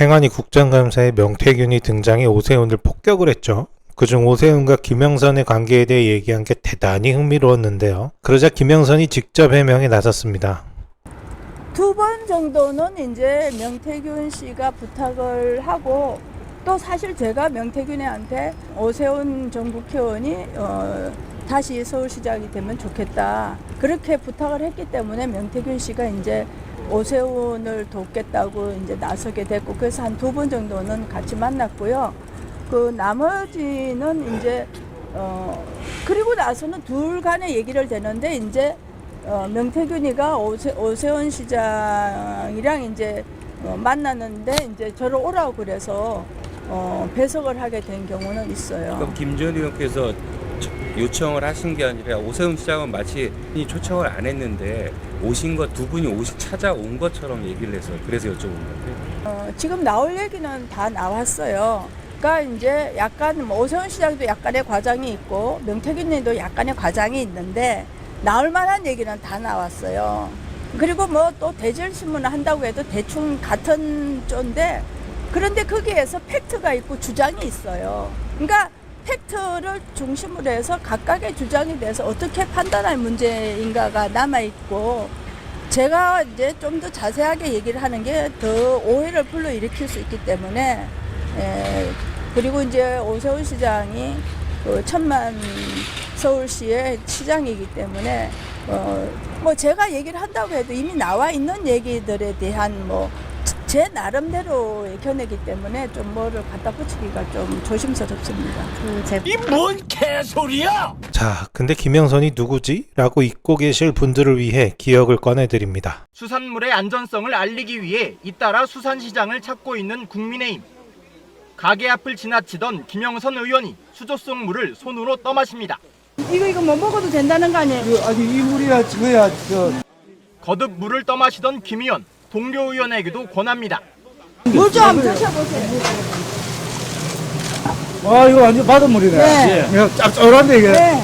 행안위 국정감사에 명태균이 등장해 오세훈을 폭격을 했죠. 그중 오세훈과 김영선의 관계에 대해 얘기한 게 대단히 흥미로웠는데요. 그러자 김영선이 직접 해명에 나섰습니다. 두 번 정도는 이제 명태균 씨가 부탁을 하고 또 사실 제가 명태균한테 오세훈 전 국회의원이 어, 다시 서울시장이 되면 좋겠다 그렇게 부탁을 했기 때문에 명태균 씨가 이제 오세훈을 돕겠다고 이제 나서게 됐고 그래서 한 두 번 정도는 같이 만났고요. 그 나머지는 이제 어 그리고 나서는 둘 간의 얘기를 되는데 이제 어, 명태균이가 오세, 오세훈 시장이랑 이제 어, 만났는데 이제 저를 오라고 그래서 어, 배석을 하게 된 경우는 있어요. 그럼 김전 의원께서 저- 요청을 하신 게 아니라 오세훈 시장은 마치 이 초청을 안 했는데 오신 것 두 분이 오시 찾아온 것처럼 얘기를 해서 그래서 여쭤본 건데 어, 지금 나올 얘기는 다 나왔어요. 그러니까 이제 약간 뭐 오세훈 시장도 약간의 과장이 있고 명태균님도 약간의 과장이 있는데 나올 만한 얘기는 다 나왔어요. 그리고 뭐 또 대질 신문을 한다고 해도 대충 같은 쪼인데 그런데 거기에서 팩트가 있고 주장이 있어요. 그러니까 팩트를 중심으로 해서 각각의 주장에 대해서 어떻게 판단할 문제인가가 남아 있고 제가 이제 좀 더 자세하게 얘기를 하는 게 더 오해를 불러일으킬 수 있기 때문에 에, 그리고 이제 오세훈 시장이 그 천만 서울시의 시장이기 때문에 어, 뭐 제가 얘기를 한다고 해도 이미 나와 있는 얘기들에 대한 뭐 제 나름대로의 견해이기 때문에 좀 뭐를 갖다 붙이기가 좀 조심스럽습니다. 이뭔 개소리야! 자, 근데 김영선이 누구지? 라고 잊고 계실 분들을 위해 기억을 꺼내드립니다. 수산물의 안전성을 알리기 위해 잇따라 수산시장을 찾고 있는 국민의힘. 가게 앞을 지나치던 김영선 의원이 수조성 물을 손으로 떠마십니다. 이거 이거 뭐 먹어도 된다는 거 아니에요? 그, 아니 이 물이야 저야 저 거듭 물을 떠마시던 김 의원, 동료 의원에게도 권합니다. 물 좀 드셔보세요. 아 이거 완전 바닷물이네. 네. 이거 짭짤한데 이게. 네.